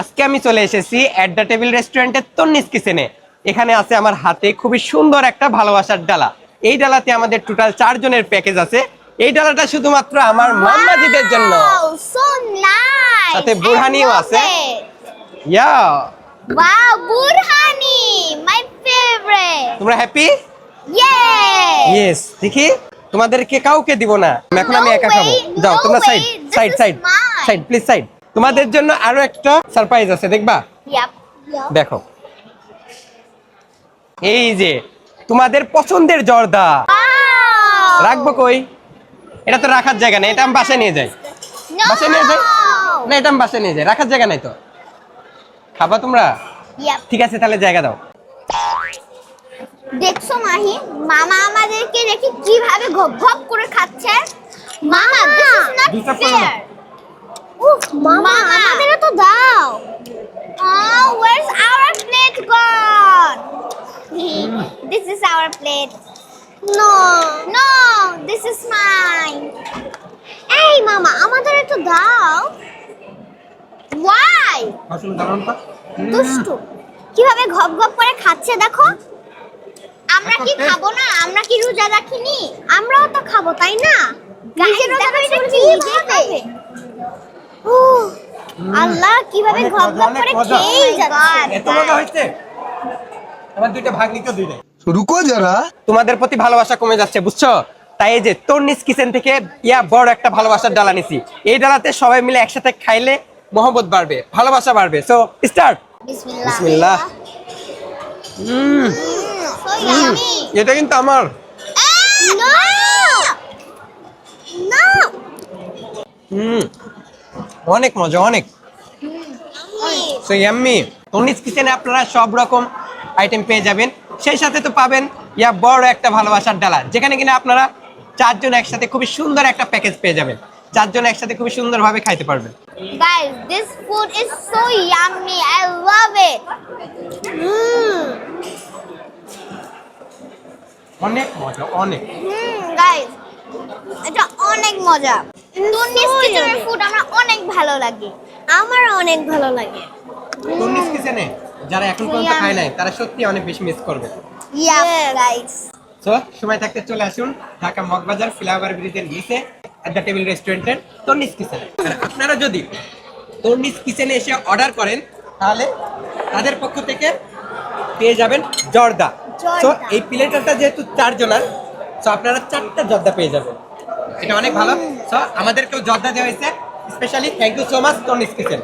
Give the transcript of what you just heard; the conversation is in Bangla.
আজকে আমি চলে এসেছি অ্যাট দ্য টেবিল রেস্টুরেন্টের তন্নিস কিচেনে এখানে আছে আমার হাতে খুবই সুন্দর একটা ভালোবাসার ডালা। এই ডালাতে আমাদের টোটাল চারজনের প্যাকেজ আছে। এই ডালাটা শুধুমাত্র আমার মাম্মাজিদের জন্য। সাথে বুরহানিও আছে। ইয়া. তোমরা হ্যাপি ইয়েস দেখি। তোমাদেরকে কাউকে দিব না। এখন আমি একা খাব। যাও তোমরা side side side side please side তোমাদের জন্য আরও একটা সারপ্রাইজ আছে দেখবা. দেখো। এই যে তোমাদের পছন্দের জর্দা। রাখব কই? এটা তো রাখার জায়গা নেই এটা আমি বাসায় নিয়ে যাই. বাসায় নিয়ে যাই? না এটা আমি বাসায় নিয়ে যাই রাখার জায়গা নাই তো। খাবা তোমরা? ঠিক আছে তাহলে জায়গা দাও। দেখছ মাহি মামা আমাদেরকে রেখে কীভাবে ঘপ ঘপ করে খাচ্ছে? মামা not দুইটা fair উফ মামা আমাদেরও তো দাও Oh, where's our plate gone? this is our plate. No. No, this is mine. এই মামা আমাদের একটু দাও Why? দুষ্টু কীভাবে ঘপ ঘপ করে খাচ্ছে দেখো আমরা কি খাব না আমরা কি রোজা রাখিনি আমরাও তো খাব তাই না নিজের রোজা রাখলে কি খাবে উহ, আল্লাহ কীভাবে ঘপ ঘপ করে খেয়েই যাচ্ছে। এত মজা হচ্ছে আমার দুইটা ভাগ নিতে দুই রুকো যারা। তোমাদের প্রতি ভালোবাসা কমে যাচ্ছে বুঝছ? তাই এই যে তর্নিস কিচেন থেকে ইয়া বড় একটা ভালোবাসার ডালা নিছি। এই ডালাতে সবাই মিলে একসাথে খাইলে মহব্বত বাড়বে ভালোবাসা বাড়বে। সো স্টার্ট বিসমিল্লাহ। এটা কিন্তু আমার। হুম অনেক মজা অনেক। সো ইয়াম্মি তন্নিস কিচেনে আপনারা সব রকম আইটেম পেয়ে যাবেন। সেই সাথে তো পাবেন ইয়া বড় একটা ভালোবাসার ডালা যেখানে কিনা আপনারা চারজন একসাথে খুবই সুন্দর একটা প্যাকেজ পেয়ে যাবেন। চারজন একসাথে খুবই সুন্দরভাবে খাইতে পারবেন। Guys, this food is so yummy. I love it. অনেক মজা অনেক। হুম গাইস এটা অনেক মজা। টুনিস কিচেনের ফুড আমার অনেক ভালো লাগে। আমার অনেক ভালো লাগে। তন্নিস কিচেনে যারা এখন পর্যন্ত খায় নাই তারা সত্যি অনেক বেশি মিস করবে। ইয়া গাইস তো সময় থাকতে চলে আসুন ঢাকা মগবাজার ফ্লাইওভার ব্রিজের নিচে দ্য টেবিল রেস্টুরেন্টের তন্নিস কিচেনে আপনারা যদি তন্নিস কিচেনে এসে অর্ডার করেন তাহলে তাদের পক্ষ থেকে পেয়ে যাবেন জর্দা। জর্দা। তো এই প্লেটারটা যেহেতু চারজনার তো আপনারা চারটা জর্দা পেয়ে যাবেন। এটা অনেক ভালো। তো আমাদেরকেও জর্দা দেওয়া হয়েছে। Specially thank you so much Tony's kitchen